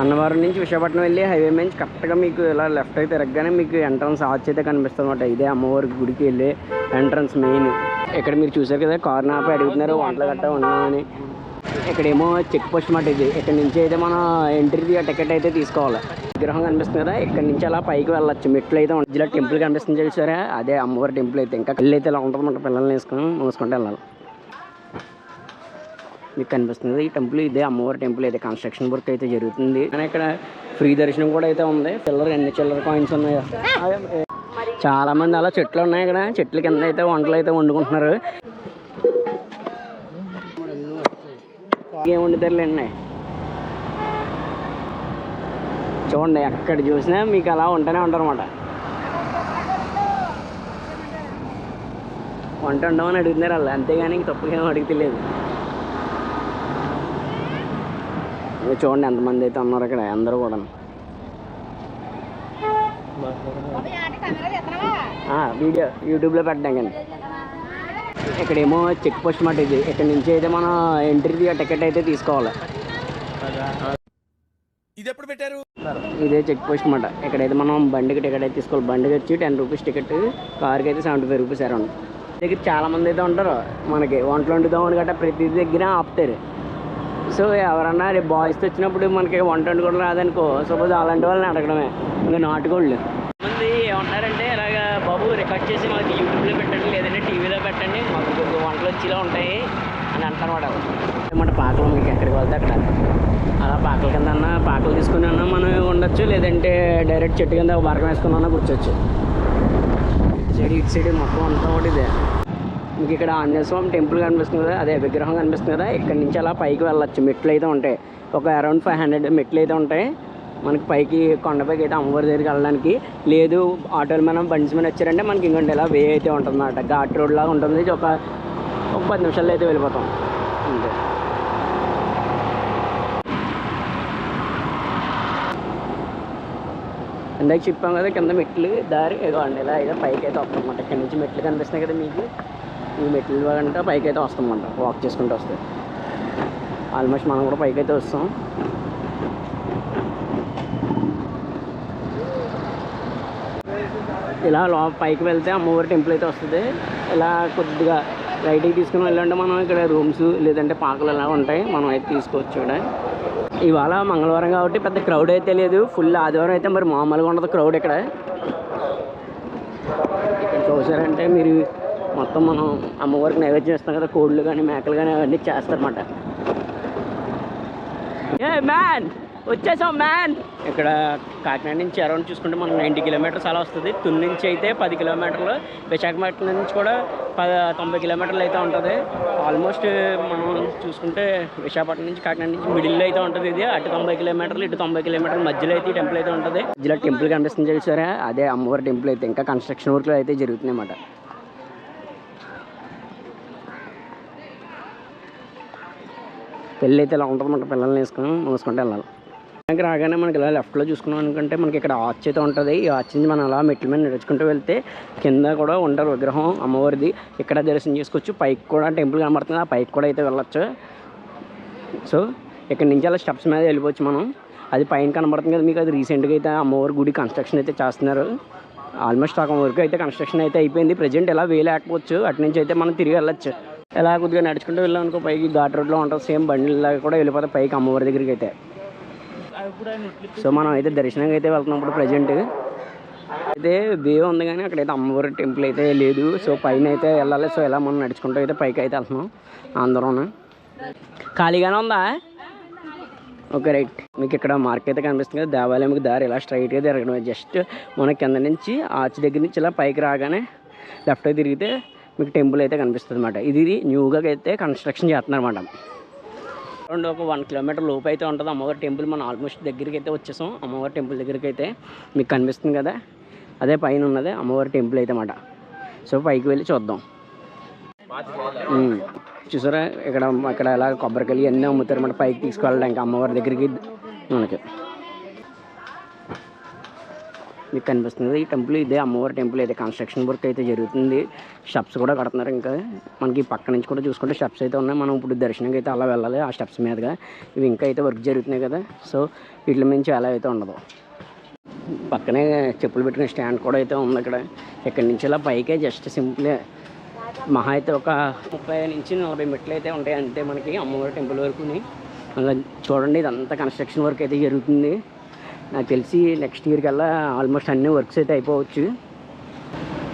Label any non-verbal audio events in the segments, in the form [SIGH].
అన్నవరం నుంచి విశాఖపట్నం వెళ్ళి హైవే నుంచి కరెక్ట్గా మీకు ఇలా లెఫ్ట్ అయితే తిరగగానే మీకు ఎంట్రన్స్ ఆర్చ్ అయితే కనిపిస్తుంది అనమాట ఇదే అమ్మవారి గుడికి వెళ్ళే ఎంట్రన్స్ మెయిన్. ఇక్కడ మీరు చూసారు కదా కార్ ఆపి అడుగుతున్నారు వంటలు గట్టా ఉన్నామని ఇక్కడేమో చెక్ పోస్ట్ మాట ఇది. ఇక్కడ నుంచి అయితే మనం ఎంట్రీ టికెట్ అయితే తీసుకోవాలి. విగ్రహం కనిపిస్తుంది కదా ఇక్కడ నుంచి అలా పైకి వెళ్ళొచ్చు. మెట్లు అయితే ఉంటుంది. మధ్యలో టెంపుల్ కనిపిస్తుంది చూసారా అదే అమ్మవారి టెంపుల్ అయితే. ఇంకా కళ్ళు అయితే ఇలా ఉంటుంది పిల్లల్ని వేసుకొని మూసుకుంటే వెళ్ళాలి. మీకు కనిపిస్తుంది. ఈ టెంపుల్ ఇదే అమ్మవారి టెంపుల్ అయితే కన్స్ట్రక్షన్ వర్క్ అయితే జరుగుతుంది. కానీ ఇక్కడ ఫ్రీ దర్శనం కూడా అయితే ఉంది. చిల్లర ఎన్ని చిల్లర కాయిన్స్ ఉన్నాయో. చాలా మంది అలా చెట్లు ఉన్నాయి ఇక్కడ. చెట్ల కింద అయితే వంటలు అయితే వండుకుంటున్నారు. ఏం వండుతారులేండి చూడండి ఎక్కడ చూసినా మీకు అలా ఉంటూనే ఉంటారు అనమాట వంట ఉండమని అడుగుతున్నారు వాళ్ళు. అంతేగాని తప్పుగా ఏం అడుగుతలేదు. ఇదిగో చూడండి ఎంతమంది అయితే ఉన్నారు ఇక్కడ అందరూ కూడా వీడియో యూట్యూబ్లో పెట్టాం కానీ. ఇక్కడేమో చెక్ పోస్ట్ మాట ఇది. ఇక్కడ నుంచి అయితే మనం ఎంట్రీ టికెట్ అయితే తీసుకోవాలి. ఇది ఎప్పుడు పెట్టారు? ఇదే చెక్ పోస్ట్ మాట. ఇక్కడైతే మనం బండికి టికెట్ అయితే తీసుకోవాలి. బండికి వచ్చి టెన్ రూపీస్ టికెట్ కార్కి అయితే సెవెంటీ ఫైవ్ రూపీస్ అరౌండ్ దగ్గర చాలా మంది అయితే ఉంటారు. మనకి వంటలు వండుదామని గట్రా ప్రతి దగ్గర ఆపుతారు. సో ఎవరన్నా రేపు బాయ్స్ వచ్చినప్పుడు మనకి వంట వండుకోవడం రాదనుకో సపోజ్ అలాంటి వాళ్ళని అడగడమే. ఇంకా నాటుకోళ్ళు మంది ఏమంటారంటే ఇలాగ బాబు రికార్డ్ చేసి మాకు యూట్యూబ్లో పెట్టండి లేదంటే టీవీలో పెట్టండి మాకు కొద్ది వంటలు వచ్చేలా ఉంటాయి అని అంటారన్నమాట మన పాకలు మీకు ఎక్కడికి వెళ్తే అక్కడ. అలా పాకల కింద అన్న పాకలు తీసుకుని అన్నా మనం ఉండొచ్చు లేదంటే డైరెక్ట్ చెట్టు కింద ఒక బరకం వేసుకుని అన్నా కూర్చోవచ్చు. సైడ్ ఇటు సైడ్ మొత్తం అంతా ఒకటి ఇదే. మీకు ఇక్కడ ఆంజనేయ స్వామి టెంపుల్ కనిపిస్తుంది కదా అదే విగ్రహం కనిపిస్తుంది కదా ఇక్కడ నుంచి అలా పైకి వెళ్ళొచ్చు. మెట్లు అయితే ఉంటాయి. ఒక అరౌండ్ ఫైవ్ హండ్రెడ్ మెట్లు అయితే ఉంటాయి. మనకి పైకి కొండపైకి అయితే అమ్మవారి దగ్గరికి వెళ్ళడానికి. లేదు ఆటోలు మనం బండ్స్ మీద వచ్చారంటే మనకి ఇంకొంటే ఇలా వే అయితే ఉంటుంది అన్నమాట ఘాట్ రోడ్ లాగా ఉంటుంది. ఒక ఒక పది నిమిషాల్లో అయితే వెళ్ళిపోతాం. అంతే. ఇందాక చెప్పాం కదా కింద మెట్లు దారి ఇదిగోండి ఇలా అయితే పైకి అయితే వస్తామన్నమాట ఇక్కడ నుంచి మెట్లు కనిపిస్తున్నాయి కదా మీకు. ఈ మెట్లు అంటే పైకి అయితే వస్తామంట. వాక్ చేసుకుంటూ వస్తే. ఆల్మోస్ట్ మనం కూడా పైకి అయితే వస్తాం. ఇలా లో పైకి వెళ్తే అమ్మవారి టెంపుల్ అయితే వస్తుంది. ఇలా కొద్దిగా రైట్కి తీసుకుని వెళ్ళంటే మనం ఇక్కడ రూమ్స్ లేదంటే పాకలు ఇలా ఉంటాయి మనం అయితే తీసుకోవచ్చు కూడా ఇవాళ మంగళవారం కాబట్టి పెద్ద క్రౌడ్ అయితే లేదు. ఫుల్ ఆదివారం అయితే మరి మామూలుగా ఉండదు క్రౌడ్ ఇక్కడ. ఇక్కడ చూసారంటే మీరు మొత్తం మనం అమ్మవారికి నైవేద్యం చేస్తాం కదా కోళ్ళు కానీ మేకలు కానీ అవన్నీ చేస్తారన్నమాట. ఏ మ్యాన్ వచ్చేసాం మ్యాన్. ఇక్కడ కాకినాడ నుంచి అరౌండ్ చూసుకుంటే మనం నైంటీ కిలోమీటర్స్ అలా వస్తుంది. తుని నుంచి అయితే పది కిలోమీటర్లు విశాఖపట్నం నుంచి కూడా ప తొంభై కిలోమీటర్లు అయితే ఉంటుంది. ఆల్మోస్ట్ మనం చూసుకుంటే విశాఖపట్నం నుంచి కాకినాడ నుంచి మిడిల్లో అయితే ఉంటుంది ఇది. అటు తొంభై కిలోమీటర్లు ఇటు తొంభై కిలోమీటర్ల మధ్యలో అయితే టెంపుల్ అయితే ఉంటుంది. మధ్యలో టెంపుల్ కనిపిస్తుంది చూసారా? అదే అమ్మవారి టెంపుల్ అయితే. ఇంకా కన్స్ట్రక్షన్ వర్క్లు అయితే జరుగుతున్నాయి అన్నమాట. పెళ్ళి అయితే ఇలా ఉంటుందన్నమాట పిల్లల్ని వేసుకొని మూసుకుంటే వెళ్ళాలి. ఇంకా రాగానే మనకి ఇలా లెఫ్ట్లో చూసుకున్నాం అనుకుంటే మనకి ఇక్కడ ఆర్చ్ అయితే ఉంటుంది. ఈ ఆర్చ్ నుంచి మనం అలా మెట్ల మీద నడుచుకుంటూ వెళ్తే కింద కూడా ఉంటారు విగ్రహం అమ్మవారిది. ఇక్కడ దర్శనం చేసుకోవచ్చు. పైకి కూడా టెంపుల్ కనబడుతుంది. ఆ పైకి కూడా అయితే వెళ్ళొచ్చు. సో ఇక్కడ నుంచి అలా స్టెప్స్ మీద వెళ్ళిపోవచ్చు మనం. అది పైన కనబడుతుంది కదా మీకు. అది రీసెంట్గా అయితే అమ్మవారి గుడి కన్స్ట్రక్షన్ అయితే చేస్తున్నారు. ఆల్మోస్ట్ సగం వరకు అయితే కన్స్ట్రక్షన్ అయితే అయిపోయింది. ప్రజెంట్ ఎలా వేయలేకపోవచ్చు. అటు నుంచి అయితే మనం తిరిగి వెళ్ళచ్చు. ఎలా కొద్దిగా నడుచుకుంటూ వెళ్ళాం అనుకో పైకి ఘాట్ రోడ్లో ఉంటుంది సేమ్ బండిలాగా కూడా వెళ్ళిపోతే పైకి అమ్మవారి దగ్గరికి అయితే. సో మనం అయితే దర్శనంగా అయితే వెళ్తున్నప్పుడు ప్రజెంట్ అయితే వే ఉంది కానీ అక్కడైతే అమ్మవారి టెంపుల్ అయితే లేదు. సో పైన అయితే వెళ్ళాలి. సో ఇలా మనం నడుచుకుంటూ అయితే పైకి అయితే వెళ్తున్నాం అందరూ ఖాళీగానే ఉందా? Okay right. మీకు ఇక్కడ మార్క్ అయితే కనిపిస్తుంది కదా దేవాలయంకి దారి ఇలా స్ట్రైట్గా తిరగడం జస్ట్ మన కింద నుంచి ఆచి దగ్గర నుంచి ఇలా పైకి రాగానే లెఫ్ట్ తిరిగితే మీకు టెంపుల్ అయితే కనిపిస్తుంది అనమాట ఇది న్యూగా అయితే కన్స్ట్రక్షన్ చేస్తున్నారు అనమాట అరౌండ్ ఒక వన్ కిలోమీటర్ లోపు అయితే ఉంటుంది. అమ్మవారి టెంపుల్ మనం ఆల్మోస్ట్ దగ్గరికి అయితే వచ్చేసాం. అమ్మవారి టెంపుల్ దగ్గరికి అయితే మీకు కనిపిస్తుంది కదా? అదే పైన ఉన్నది అమ్మవారి టెంపుల్ అయితే అన్నమాట. సో పైకి వెళ్ళి చూద్దాం. చూసారా? ఇక్కడ ఇక్కడ ఎలా కొబ్బరికాయలు ఇవన్నీ అమ్ముతారు అన్నమాట. పైకి తీసుకువెళ్ళడానికి అమ్మవారి దగ్గరికి మనకి. మీకు కనిపిస్తుంది. ఈ టెంపుల్ ఇదే అమ్మవారి టెంపుల్ అయితే కన్స్ట్రక్షన్ వర్క్ అయితే జరుగుతుంది. స్టెప్స్ కూడా కడుతున్నారు ఇంకా. మనకి పక్క నుంచి కూడా చూసుకుంటే స్టెప్స్ అయితే ఉన్నాయి. మనం ఇప్పుడు దర్శనంకి అయితే అలా వెళ్ళాలి ఆ స్టెప్స్ మీదుగా. ఇవి ఇంకా అయితే వర్క్ జరుగుతున్నాయి కదా. సో వీటి మించి అలా అయితే ఉండదు. పక్కనే చెప్పులు పెట్టుకునే స్టాండ్ కూడా అయితే ఉంది ఇక్కడ. ఇక్కడ నుంచి ఇలా పైకే జస్ట్ సింపుల్ మహా అయితే ఒక ముప్పై నుంచి నలభై మెట్లు అయితే ఉంటాయి. అంతే మనకి అమ్మవారి టెంపుల్ వరకుని. అలా చూడండి ఇదంతా కన్స్ట్రక్షన్ వర్క్ అయితే జరుగుతుంది. నాకు తెలిసి నెక్స్ట్ ఇయర్ కల్లా ఆల్మోస్ట్ అన్ని వర్క్స్ అయితే అయిపోవచ్చు.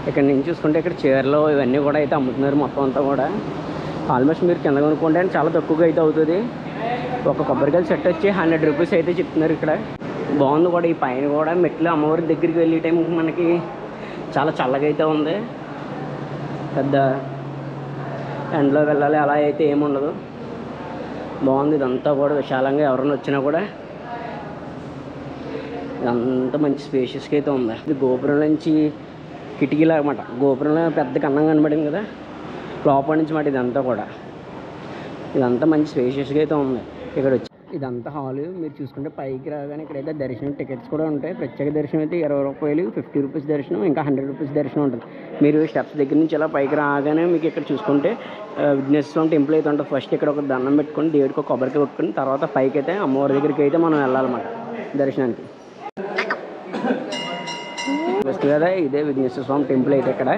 ఇక్కడ నుంచి చూసుకుంటే ఇక్కడ చీరలు ఇవన్నీ కూడా అయితే అమ్ముతున్నారు మొత్తం అంతా కూడా. ఆల్మోస్ట్ మీరు కింద కొనుక్కుంటే చాలా తక్కువగా అయితే అవుతుంది. ఒక కొబ్బరికాయ సెట్ వచ్చి హండ్రెడ్ రూపీస్ అయితే చెప్తున్నారు ఇక్కడ. బాగుంది కూడా ఈ పైన కూడా మెట్లు అమ్మవారి దగ్గరికి వెళ్ళే టైం మనకి చాలా చల్లగా అయితే ఉంది. పెద్ద ఎండలో వెళ్ళాలి అలా అయితే ఏముండదు. బాగుంది ఇదంతా కూడా విశాలంగా ఎవరైనా వచ్చినా కూడా. ఇదంతా మంచి స్పేషియస్గా అయితే ఉంది. ఇది గోపురం నుంచి కిటికీలు అనమాట గోపురంలో పెద్ద కన్నం కనబడింది కదా. లోపల నుంచి మాట ఇదంతా కూడా. ఇదంతా మంచి స్పేషియస్గా అయితే ఉంది. ఇక్కడ వచ్చి ఇదంతా హాల్. మీరు చూసుకుంటే పైకి రాగానే ఇక్కడైతే దర్శనం టికెట్స్ కూడా ఉంటాయి. ప్రత్యేక దర్శనం అయితే ఇరవై రూపాయలు ఫిఫ్టీ రూపీస్ దర్శనం ఇంకా హండ్రెడ్ రూపీస్ దర్శనం ఉంటుంది. మీరు స్టెప్స్ దగ్గర నుంచి ఇలా పైకి రాగానే మీకు ఇక్కడ చూసుకుంటే ఆ, విఘ్నేశ్వర స్వామి టెంపుల్ అయితే ఉంటుంది. ఫస్ట్ ఇక్కడ ఒక దండం పెట్టుకొని దేవుడికి ఒక కొబ్బరికాయ కొట్టుకొని తర్వాత పైకి అయితే అమ్మవారి దగ్గరికి అయితే మనం వెళ్ళాలన్నమాట దర్శనానికి. వస్తుంది కదా ఇదే విఘ్నేశ్వర స్వామి టెంపుల్ అయితే ఇక్కడ.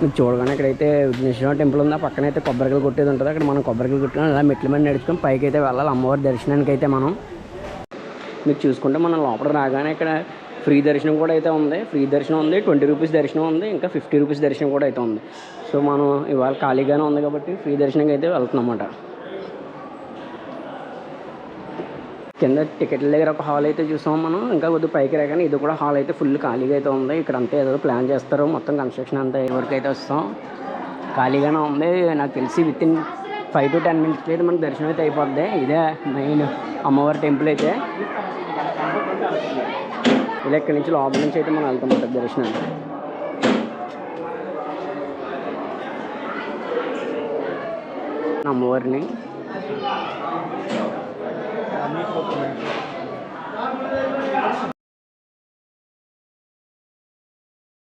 మీరు చూడగానే ఇక్కడైతే విఘ్నేశ్వర టెంపుల్ ఉంది? ఆ పక్కన అయితే కొబ్బరికాయలు కొట్టేది ఉంటుంది. అక్కడ మనం కొబ్బరికాయలు కొట్టుకొని అలా మెట్ల మీద నడుచుకొని పైకి అయితే వెళ్ళాలి. అమ్మవారి దర్శనానికి అయితే మనం. మీరు చూసుకుంటే మనం లోపల రాగానే ఇక్కడ ఫ్రీ దర్శనం కూడా అయితే ఉంది. ఫ్రీ దర్శనం ఉంది. ట్వంటీ రూపీస్ దర్శనం ఉంది. ఇంకా ఫిఫ్టీ రూపీస్ దర్శనం కూడా అయితే ఉంది. సో మనం ఇవాళ ఖాళీగానే ఉంది కాబట్టి ఫ్రీ దర్శనంకి అయితే వెళ్తున్నాం అన్నమాట. కింద టికెట్ల దగ్గర ఒక హాల్ అయితే చూసాం మనం. ఇంకా కొద్దిగా పైకి రాగానే ఇది కూడా హాల్ అయితే ఫుల్ ఖాళీగా అయితే ఉంది. ఇక్కడ అంతా ఏదో ప్లాన్ చేస్తారు. మొత్తం కన్స్ట్రక్షన్ అంతా వరకు అయితే వస్తాం. ఖాళీగానే ఉంది. నాకు తెలిసి within five to ten మినిట్స్లో అయితే మనకు దర్శనం అయితే అయిపోద్ది. ఇదే మెయిన్ అమ్మవారి టెంపుల్ అయితే. ఇలా ఇక్కడి నుంచి లోపల నుంచి అయితే మనం వెళ్తాం అన్నమాట దర్శనానికి. అమ్మవారిని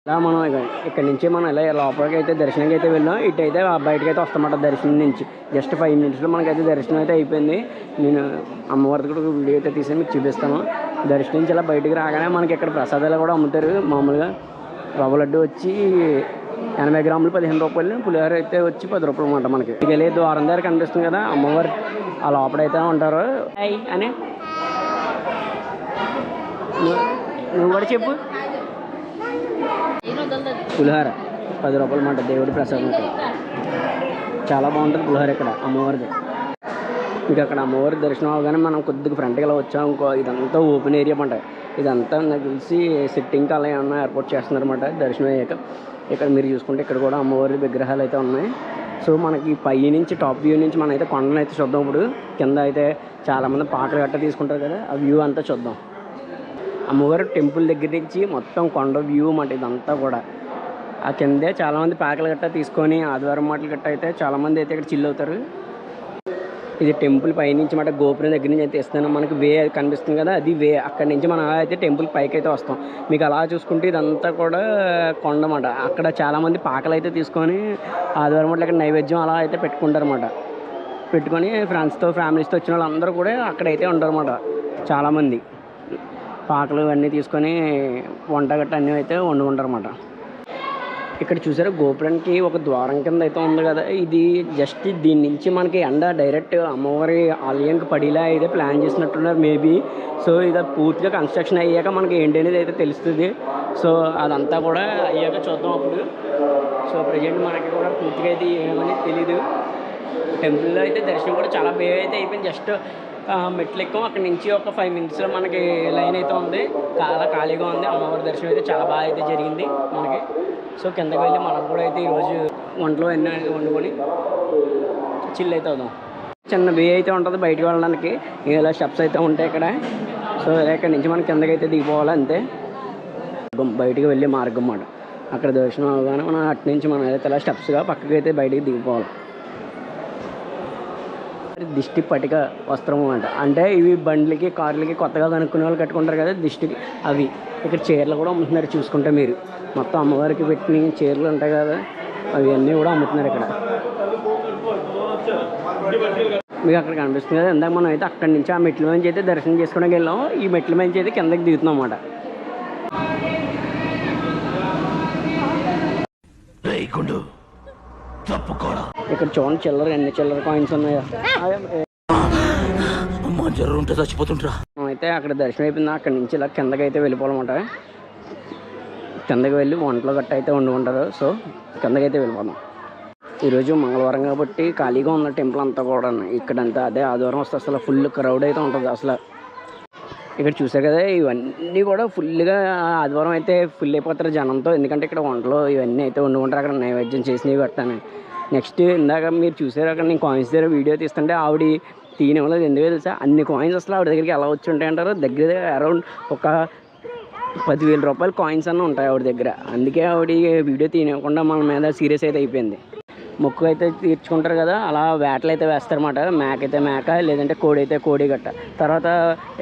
ఇలా మనం ఇక ఇక్కడ నుంచి మనం ఇలా లోపలికి అయితే దర్శనంకి అయితే వెళ్ళాం. ఇటు అయితే బయటకి అయితే వస్తామన్నమాట దర్శనం నుంచి. జస్ట్ ఫైవ్ మినిట్స్లో మనకైతే దర్శనం అయితే అయిపోయింది. నేను అమ్మవారిది కూడా వీడియో అయితే తీసి మీకు చూపిస్తాను. దర్శనం నుంచి ఇలా బయటకు రాగానే మనకి ఇక్కడ ప్రసాదాలు కూడా అమ్ముతారు. మామూలుగా రవ్వ లడ్డు వచ్చి ఎనభై గ్రాములు పదిహేను రూపాయలు పులిహోర అయితే వచ్చి పది రూపాయలు అన్నమాట మనకి. వెళ్ళి ద్వారం దగ్గర కనిపిస్తుంది కదా అమ్మవారు ఆ లోపలైతే ఉంటారు. అని. నువ్వు- కూడా చెప్పు. పులిహోర పది రూపాయలు మాట దేవుడి ప్రసాదం. చాలా బాగుంటుంది పులిహోర ఇక్కడ అమ్మవారిది. ఇంకా అక్కడ అమ్మవారి దర్శనం అవగానే మనం కొద్దిగా ఫ్రంట్కి ఇలా వచ్చాం ఇంకో ఇదంతా ఓపెన్ ఏరియా పంట ఇదంతా నాకు తెలిసి సిట్టింగ్ అలా ఏమన్నా ఏర్పాటు చేస్తున్నారు అనమాట దర్శనం అయ్యాక. ఇక్కడ మీరు చూసుకుంటే ఇక్కడ కూడా అమ్మవారి విగ్రహాలు అయితే ఉన్నాయి. సో మనకి పై నుంచి టాప్ వ్యూ నుంచి మనం అయితే కొండను అయితే చూద్దాం ఇప్పుడు. కింద అయితే చాలామంది పాటలు గట్ట తీసుకుంటారు కదా ఆ వ్యూ అంతా చూద్దాం. అమ్మవారి టెంపుల్ దగ్గర నుంచి మొత్తం కొండ వ్యూ మాట ఇదంతా కూడా. ఆ కిందే చాలామంది పాకలు గట్ట తీసుకొని ఆదివారం మాటలు గట్ట అయితే చాలామంది అయితే ఇక్కడ చిల్ అవుతారు. ఇది టెంపుల్ పైనుంచి మాట గోపురం దగ్గర నుంచి అయితే ఇస్తాను మనకి వే కనిపిస్తుంది కదా అది వే అక్కడి నుంచి మనం అలా అయితే టెంపుల్ పైకి అయితే వస్తాం. మీకు అలా చూసుకుంటే ఇదంతా కూడా కొండమాట అక్కడ చాలామంది పాకలు అయితే తీసుకొని ఆదివారం మాటలు నైవేద్యం అలా అయితే పెట్టుకుంటారన్నమాట పెట్టుకొని ఫ్రెండ్స్తో ఫ్యామిలీస్తో వచ్చిన వాళ్ళందరూ కూడా అక్కడైతే ఉంటారన్నమాట చాలామంది. పాకలు అన్నీ తీసుకొని వంట గట్ట అన్నీ అయితే వండుకుంటారన్నమాట ఇక్కడ చూసారా? గోపురానికి ఒక ద్వారం కింద అయితే ఉంది కదా. ఇది జస్ట్ దీని నుంచి మనకి ఎండ డైరెక్ట్ అమ్మవారి ఆలయంకి పడేలా అయితే ప్లాన్ చేసినట్టున్నారు మేబీ సో ఇది పూర్తిగా కన్స్ట్రక్షన్ అయ్యాక మనకి ఏంటి అనేది అయితే తెలుస్తుంది. సో అదంతా కూడా అయ్యాక చూద్దాం అప్పుడు. సో ప్రజెంట్ మనకి కూడా పూర్తిగా అయితే ఏమని తెలీదు. టెంపుల్లో అయితే దర్శనం కూడా చాలా బే అయితే అయిపోయింది. జస్ట్ మెట్లు ఎక్కం అక్కడ నుంచి ఒక ఫైవ్ మినిట్స్లో మనకి లైన్ అయితే ఉంది. చాలా ఖాళీగా ఉంది. అమ్మవారి దర్శనం అయితే చాలా బాగా అయితే జరిగింది మనకి. సో కిందకి వెళ్ళి మనం కూడా అయితే ఈరోజు వంటలో ఎన్నో వండుకొని చిల్ అయితే అవుదాం. చిన్న వే అయితే ఉంటుంది బయటకు వెళ్ళడానికి. ఇలా స్టెప్స్ అయితే ఉంటాయి ఇక్కడ. సో ఇక్కడ నుంచి మనం కిందకి అయితే దిగిపోవాలి అంతే. బయటికి వెళ్ళే మార్గం అన్నమాట. అక్కడ దర్శనం అవగానే మనం అటు నుంచి మనం అయితే ఇలా స్టెప్స్గా పక్కకి అయితే బయటికి దిగిపోవాలి. దిష్టి పటిక వస్త్రం అంట. అంటే ఇవి బండ్లకి కార్లకి కొత్తగా కనుక్కునే వాళ్ళు కట్టుకుంటారు కదా దిష్టికి. అవి ఇక్కడ చీరలు కూడా అమ్ముతున్నారు చూసుకుంటే మీరు. మొత్తం అమ్మవారికి పెట్టిన చీరలు ఉంటాయి కదా అవి అన్నీ కూడా అమ్ముతున్నారు ఇక్కడ. మీకు అక్కడ కనిపిస్తుంది కదా ఇందాక మనం అయితే అక్కడి నుంచి ఆ మెట్ల నుంచి అయితే దర్శనం చేసుకోవడానికి వెళ్ళాం ఈ మెట్ల నుంచి అయితే కిందకి దిగుతున్నాం అన్నమాట. తప్పుకోరా. ఇక్కడ చూడండి చిల్లర ఎన్ని చిల్లర కాయిన్స్ ఉన్నాయో. అమ్మా జ్వరం ఉంటే చచ్చిపోతుంటరా అయితే అక్కడ దర్శనం అయిపోయింది. అక్కడి నుంచి ఇలా కిందకి అయితే వెళ్ళిపోవాలన్నమాట. కిందకి వెళ్ళి వంటలు గట్ట అయితే వండుకుంటారు సో కిందకి అయితే వెళ్ళిపోదాం. ఈరోజు మంగళవారం కాబట్టి ఖాళీగా ఉన్న టెంపుల్ అంతా కూడా ఇక్కడంతా అదే ఆదివారం వస్తే అసలు ఫుల్ క్రౌడ్ అయితే ఉంటుంది అసలు. ఇక్కడ చూసారు కదా ఇవన్నీ కూడా ఫుల్గా ఆదివారం అయితే ఫుల్ అయిపోతారు జనంతో. ఎందుకంటే ఇక్కడ వంటలు ఇవన్నీ అయితే వండుకుంటారు. అక్కడ నైవేద్యం చేసినవి కట్టాను నెక్స్ట్ ఇందాక మీరు చూసారు అక్కడ నేను కాయిన్స్ దగ్గర వీడియో తీస్తుంటే ఆవిడ తీయనివ్వలేదు ఎందుకు తెలుసా? అన్ని కాయిన్స్ అసలు ఆవిడ దగ్గరికి ఎలా వచ్చి ఉంటాయి అంటారు? దగ్గర అరౌండ్ ఒక పదివేల రూపాయల కాయిన్స్ అన్న ఉంటాయి ఆవిడ దగ్గర. అందుకే ఆవిడ వీడియో తీయకుండా మన మీద సీరియస్ అయితే అయిపోయింది. మొక్కు అయితే తీర్చుకుంటారు కదా అలా వేటలు అయితే వేస్తారన్నమాట. మేక అయితే మేక లేదంటే కోడి అయితే కోడి గట్ట. తర్వాత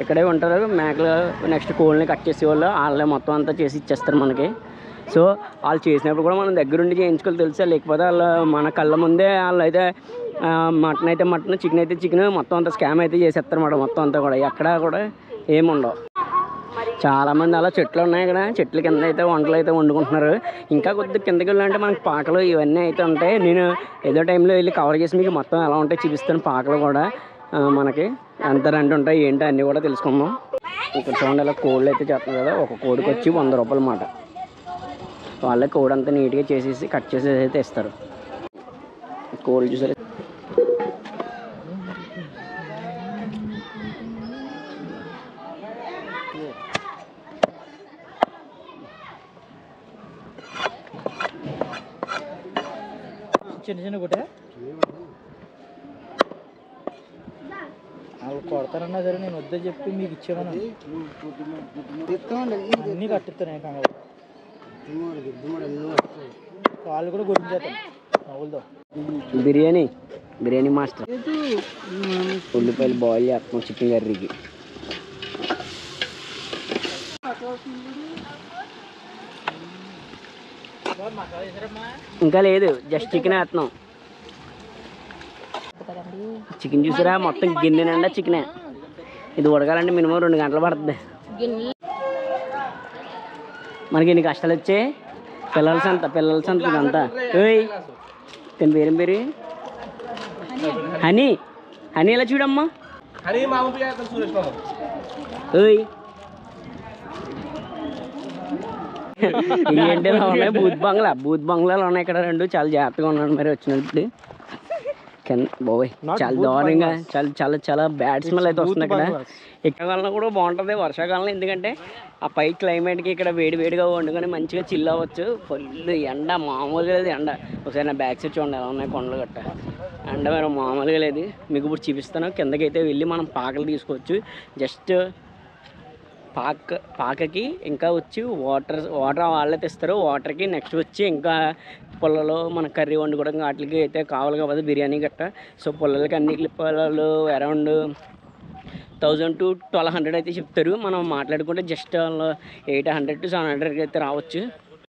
ఇక్కడే ఉంటారు మేకలు నెక్స్ట్ కోళ్ళని కట్ చేసేవాళ్ళు. వాళ్ళే మొత్తం అంతా చేసి ఇచ్చేస్తారు మనకి. సో వాళ్ళు చేసినప్పుడు కూడా మనం దగ్గరుండి చేయించుకోవాలి తెలుసా? లేకపోతే వాళ్ళు మన కళ్ళ ముందే వాళ్ళు అయితే మటన్ అయితే మటన్ చికెన్ అయితే చికెన్ మొత్తం అంతా స్కామ్ అయితే చేసేస్తారు అన్నమాట మొత్తం అంతా కూడా. ఎక్కడా కూడా ఏముండవు. చాలామంది అలా చెట్లు ఉన్నాయి ఇక్కడ చెట్ల కింద అయితే వంటలు అయితే వండుకుంటున్నారు. ఇంకా కొద్దిగా కిందకి వెళ్ళాలంటే మనకి పాకలు ఇవన్నీ అయితే ఉంటాయి. నేను ఏదో టైంలో వెళ్ళి కవర్ చేసి మీకు మొత్తం ఎలా ఉంటాయి చూపిస్తాను పాకలు కూడా. మనకి ఎంత రెండు ఉంటాయి ఏంటి అన్నీ కూడా తెలుసుకుందాం. ఇక్కడ చూడండి అలా కోళ్ళు అయితే చేస్తున్నారు కదా ఒక కోడికి వచ్చి వంద రూపాయలు మాట. వాళ్ళే కోడి అంతా నీట్గా చేసేసి కట్ చేసేసి అయితే ఇస్తారు. కోళ్ళు చూసారు చిన్న చిన్న గుట్ట వాళ్ళు కొడతారన్నా సరే నేను వద్దని చెప్పి మీకు ఇచ్చేమన్నా? అన్నీ కట్టిస్తాను కంగారు. వాళ్ళు కూడా గుర్తించేస్తాను నవ్వులతో. బిర్యానీ బిర్యానీ మాస్టర్. ఉల్లిపాయలు బాయిల్ చేస్తాం చికెన్ కర్రీకి. ఇంకా లేదు జస్ట్ చికెన్ వేస్తున్నాం. చికెన్ చూసారా? మొత్తం గిన్నె నిండా చికెనే ఇది ఉడకాలంటే మినిమం రెండు గంటలు పడుతుంది. మనకి ఎన్ని కష్టాలు వచ్చాయి? పిల్లల సంత పిల్లల సంత ఇదంతా. ఏయ్ తన పేరేం పేరు? హనీ. హనీ ఎలా చూడమ్మా? ఓయ్ ఏంటి ఉన్నాయి? బూత్ బంగ్లా బూత్ బంగ్లాలు ఉన్నాయి ఇక్కడ రెండు. చాలా జాగ్రత్తగా ఉన్నాడు మరి వచ్చినప్పుడు. బాబోయ్ చాలా దారుణంగా చాలా చాలా చాలా బ్యాడ్ స్మెల్ అయితే వస్తుంది ఇక్కడ. ఎక్కడకాలంలో కూడా బాగుంటుంది వర్షాకాలంలో ఎందుకంటే ఆ పై క్లైమేట్కి ఇక్కడ వేడి వేడిగా వండుకొని మంచిగా చిల్ అవ్వచ్చు. ఫుల్ ఎండ మామూలుగా లేదు ఎండ. ఒకసారి నా బ్యాక్ సైడ్ చూడండి ఎలా ఉన్నాయి కొండలు గట్ట. ఎండ మరి మామూలుగా లేదు. మీకు ఇప్పుడు చూపిస్తాను. కిందకైతే వెళ్ళి మనం పాకలు తీసుకోవచ్చు. జస్ట్ పాక పాకకి ఇంకా వచ్చి వాటర్ వాటర్ వాళ్ళే తెస్తారు. వాటర్కి నెక్స్ట్ వచ్చి ఇంకా పుల్లలో మన కర్రీ వండుకోవడం వాటికి అయితే కావాలి కాబట్టి బిర్యానీ గట్ట. సో పుల్లలకి అన్ని పుల్లలు around thousand to twelve hundred అయితే చెప్తారు. మనం మాట్లాడుకుంటే just eight hundred to seven హండ్రెడ్కి అయితే రావచ్చు.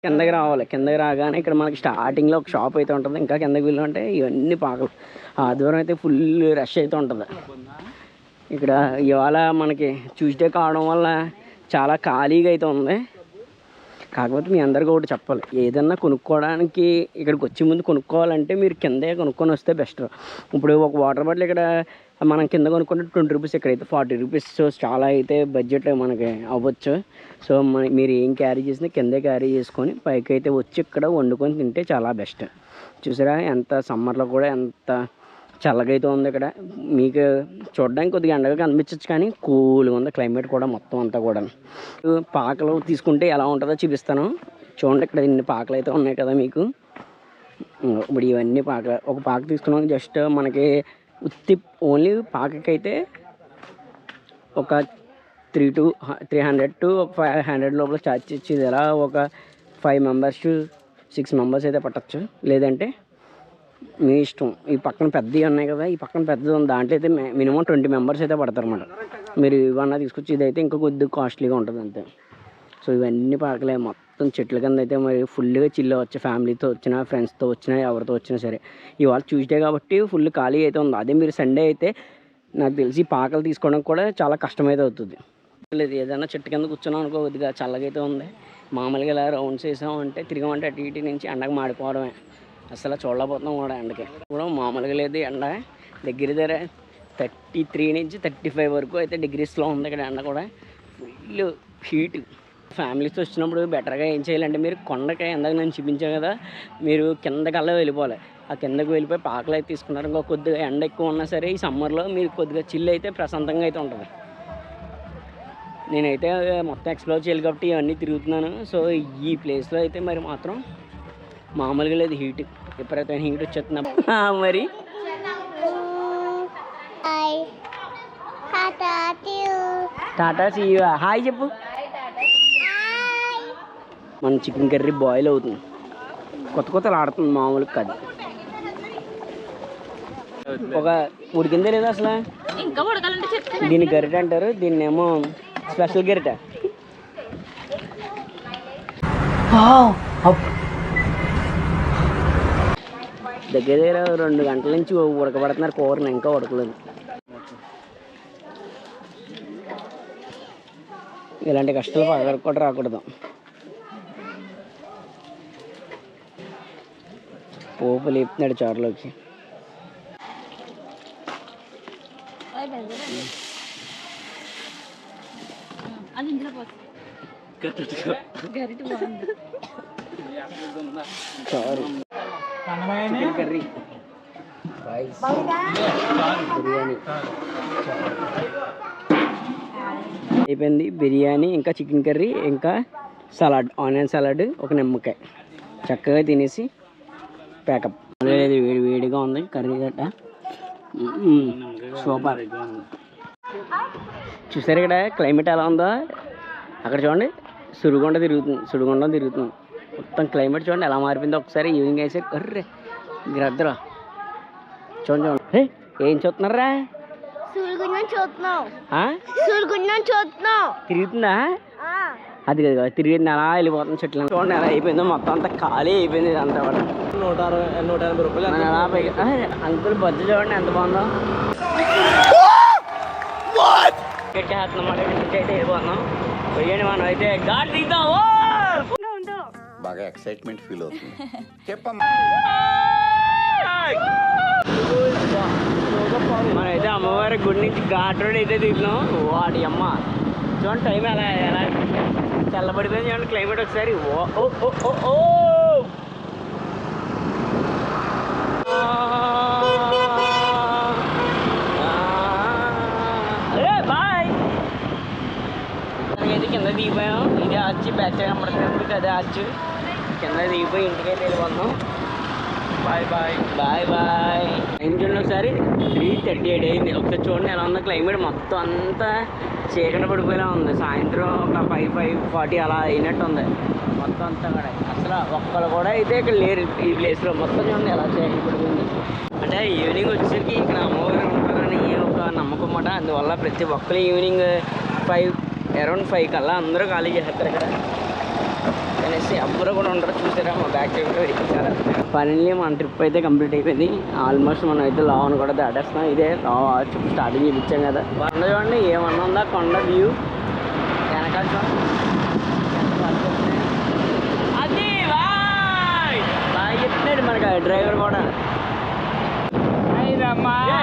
కిందకి రావాలి. కిందకి రాగానే ఇక్కడ మనకి స్టార్టింగ్లో ఒక షాప్ అయితే ఉంటుంది. ఇంకా కిందకి వెళ్ళాలంటే ఇవన్నీ పాకలు. ఆదివారం అయితే ఫుల్ రష్ అయితే ఉంటుంది. ఇక్కడ ఇవాళ మనకి ట్యూస్డే కావడం వల్ల చాలా ఖాళీగా అయితే ఉంది. కాకపోతే మీ అందరికీ ఒకటి చెప్పాలి. ఏదన్నా కొనుక్కోవడానికి ఇక్కడికి వచ్చే ముందు కొనుక్కోవాలంటే మీరు కిందే కొనుక్కొని వస్తే బెస్ట్. ఇప్పుడు ఒక వాటర్ బాటిల్ ఇక్కడ మనం కింద కొనుక్కుంటే ట్వంటీ రూపీస్ ఇక్కడైతే ఫార్టీ రూపీస్. చాలా అయితే బడ్జెట్ మనకి అవ్వచ్చు. సో మన- మీరు ఏం క్యారీ చేసినా కిందే క్యారీ చేసుకొని పైకి అయితే వచ్చి ఇక్కడ వండుకొని తింటే చాలా బెస్ట్. చూసారా? ఎంత సమ్మర్లో కూడా ఎంత చల్లగా అయితే ఉంది ఇక్కడ. మీకు చూడడానికి కొద్దిగా ఎండగా కనిపించచ్చు కానీ కూల్గా ఉంది. క్లైమేట్ కూడా మొత్తం అంతా కూడా పాకలు తీసుకుంటే ఎలా ఉంటుందో చూపిస్తాను. చూడండి ఇక్కడ ఇన్ని పాకలు అయితే ఉన్నాయి కదా మీకు. ఇప్పుడు ఇవన్నీ పాక ఒక పాక తీసుకున్నాం. జస్ట్ మనకి ఉత్తి ఓన్లీ పాకకైతే ఒక three to three hundred to five hundred లోపల ఛార్జ్ ఇచ్చేది. ఎలా ఒక ఫైవ్ మెంబర్స్ సిక్స్ మెంబర్స్ అయితే పట్టచ్చు. లేదంటే మీ ఇష్టం. ఈ పక్కన పెద్దవి ఉన్నాయి కదా ఈ పక్కన పెద్దది ఉంది. దాంట్లో అయితే మినిమం ట్వంటీ మెంబర్స్ అయితే పడతారు అన్నమాట మీరు ఇవన్నా తీసుకొచ్చి ఇదైతే ఇంకా కొద్దిగా కాస్ట్లీగా ఉంటుంది అంతే. సో ఇవన్నీ పాకలే మొత్తం చెట్ల కింద అయితే మరి ఫుల్గా చిల్ అవ్వచ్చు ఫ్యామిలీతో వచ్చినా ఫ్రెండ్స్తో వచ్చినా ఎవరితో వచ్చినా సరే. ఇవాళ ట్యూస్డే కాబట్టి ఫుల్ ఖాళీ అయితే ఉంది. అదే మీరు సండే అయితే నాకు తెలిసి పాకలు తీసుకోవడం కూడా చాలా కష్టమైతే అవుతుంది. లేదు ఏదైనా చెట్టు కింద కూర్చున్నాం అనుకో కొద్దిగా చల్లగా అయితే ఉంది. మామూలుగా ఇలా రౌండ్స్ వేసామంటే తిరిగామంటే అటు ఇటు నుంచి ఎండకు మాడిపోవడమే. అసలు చూడలేకపోతున్నాం కూడా ఎండకి. కూడా మామూలుగా లేదు ఎండ. దగ్గర దగ్గర థర్టీ త్రీ నుంచి థర్టీ ఫైవ్ వరకు అయితే డిగ్రీస్లో ఉంది ఇక్కడ ఎండ కూడా. ఫుల్ హీట్ ఫ్యామిలీస్ వచ్చినప్పుడు బెటర్గా ఏం చేయాలంటే మీరు కొండకి ఎందాక నేను చూపించాను కదా మీరు కిందకల్లా వెళ్ళిపోవాలి. ఆ కిందకు వెళ్ళిపోయి పాకలు అయితే తీసుకున్నారు. ఇంకా కొద్దిగా ఎండ ఎక్కువ ఉన్నా సరే ఈ సమ్మర్లో మీరు కొద్దిగా చిల్లు అయితే ప్రశాంతంగా అయితే ఉంటుంది. నేనైతే మొత్తం ఎక్స్ప్లోర్ చేయాలి కాబట్టి ఇవన్నీ తిరుగుతున్నాను. సో ఈ ప్లేస్లో అయితే మరి మాత్రం మామూలుగా లేదు హీట్. ఎప్పుడైతే హీట్ వచ్చేస్తున్నా ఆ, మరి. టాటా సీ హాయ్ చెప్పు. మన చికెన్ కర్రీ బాయిల్ అవుతుంది. కొత్త కొత్తలు ఆడుతుంది మామూలుగా కాదు. ఒక ఉడికిందే లేదా అసలు? ఇంకా ఉడకాలంటే చెప్తే దీన్ని గరిట అంటారు దీన్ని ఏమో స్పెషల్ గరిట దగ్గర దగ్గర రెండు గంటల నుంచి ఉడకబడుతున్నారు కూరని ఇంకా ఉడకలేదు ఇలాంటి కష్టాలు పగలకు కూడా రాకూడదు పోపు లేపుతున్నాడు చారులోకి అది ఇందులో పోసి గరిట బాగుంది చారు చికెన్ కర్రీ. రైస్ బిర్యానీ. అయిపోయింది బిర్యానీ ఇంకా చికెన్ కర్రీ ఇంకా సలాడ్ ఆనియన్ సలాడ్ ఒక నిమ్మకాయ. చక్కగా తినేసి ప్యాకప్ లేదు వేడి వేడిగా ఉంది కర్రీ గట్ట. సూపర్. చూసారు ఇక్కడ క్లైమేట్ ఎలా ఉందో? అక్కడ చూడండి సుడిగుండ తిరుగుతుంది సుడిగుండం తిరుగుతుంది. మొత్తం క్లైమేట్ చూడండి ఎలా మారిపోయిందో ఒకసారి ఈవినింగ్ వేసే అర్రే గ్రద్దరా. చూడండి చూడండి. ఏం చూస్తున్నారా తిరుగుతుందా? ఆ, అది కదా తిరిగింది అలా వెళ్ళిపోతుంది చెట్లు చూడండి ఎలా అయిపోయిందో మొత్తం అంతా ఖాళీ అయిపోయింది ఇదంతా కూడా. నూట అరవై నూట ఎనభై రూపాయలు ఆ, అంకుల్ బజ్జ చూడండి ఎంత బాగుందో. పెట్టేస్తున్నాం టికెట్ అయితే వెళ్ళిపోతున్నాం. పోయండి మనం అయితే గాడి దిగుతాం ఓ! బాగా ఎక్సైట్మెంట్ ఫీల్ అవుతుంది. [LAUGHS] చెప్పమ్మా. మనమైతే అమ్మవారి గుడి నుంచి ఘాట్ రోడ్ అయితే దిగుతున్నాం. వాడి అమ్మ. చూడండి టైం ఎలా ఎలా చల్లబడిపోయింది చూడండి క్లైమేట్ ఒకసారి. ఓ ఓ ఓ ఓ ఓ. అరే బాయ్. అయితే కింద దిగిపోయాం. ఇది వచ్చి బ్యాచ్ కనబడుతుంది అదే వచ్చి కింద దిగిపోయి ఇంటికి వెళ్ళిపోతున్నాం. Bye bye bye bye time చూడండి ఒకసారి? త్రీ థర్టీ ఎయిట్ అయింది. ఒకసారి చూడండి ఎలా ఉందో. క్లైమేట్ మొత్తం అంతా చీకటి పడిపోయేలా ఉంది. సాయంత్రం ఒక ఫైవ్ ఫైవ్ ఫార్టీ అలా అయినట్టు ఉంది. మొత్తం అంతా కూడా. అసలు ఒక్కరు కూడా అయితే ఇక్కడ లేరు. ఈ ప్లేస్లో మొత్తం చూడండి ఎలా చీకటి పడిపోయింది. అంటే ఈవినింగ్ వచ్చేసరికి ఇక్కడ అమ్మవారు ఉంటారని ఒక నమ్మకం మాట. అందువల్ల ప్రతి ఒక్కరు ఈవినింగ్ ఫైవ్ అరౌండ్ ఫైవ్ కల్లా అందరూ ఖాళీ చేస్తారు ఇక్కడ. అనేసి ఎవ్వరు కూడా ఉండరు. చూసారా? మా బ్యాక్ సైడ్ వెతికారు ఫైనల్లీ మన ట్రిప్ అయితే కంప్లీట్ అయిపోయింది. ఆల్మోస్ట్ మనం అయితే లావన్ కూడా దాటేస్తున్నాం. ఇదే లావ ట్రిప్ స్టార్టింగ్ చూపించాం కదా. కొండ చూడండి ఏమన్నా ఉందా? కొండ వ్యూ వెనకాల చూడండి. అది బాగా చెప్తున్నాడు మనకి డ్రైవర్ కూడా. ఏ,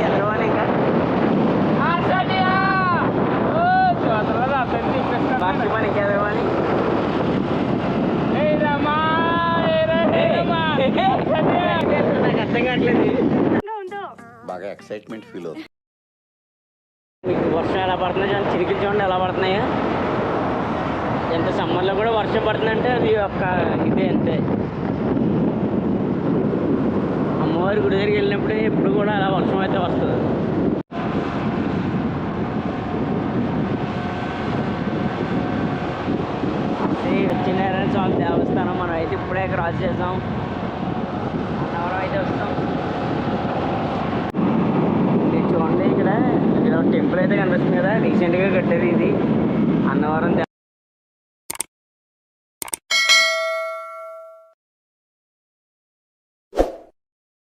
ఎదరవాలి ఇంకా బాకీ మన ఇంకా ఎదరవాలి నాకు అర్థం కావట్లేదు. బాగా ఎక్సైట్మెంట్ ఫీల్ అవుతుంది. మీకు వర్షం ఎలా పడుతున్నాయి చూడండి చిరికిలు చూడండి ఎలా పడుతున్నాయో. ఎంత సమ్మర్లో కూడా వర్షం పడుతుందంటే అది ఒక ఇదే అంతే. అమ్మవారి గుడి దగ్గరికి వెళ్ళినప్పుడు ఎప్పుడు కూడా అలా వర్షం అయితే వస్తుంది. సత్యనారాయణ స్వామి దేవస్థానం మనం అయితే క్రాస్ చేసాం. అయితే వస్తాం ఇది చూడండి ఇక్కడ ఇక్కడ టెంపుల్ అయితే కనిపిస్తుంది కదా రీసెంట్గా కట్టేది ఇది అన్నవరం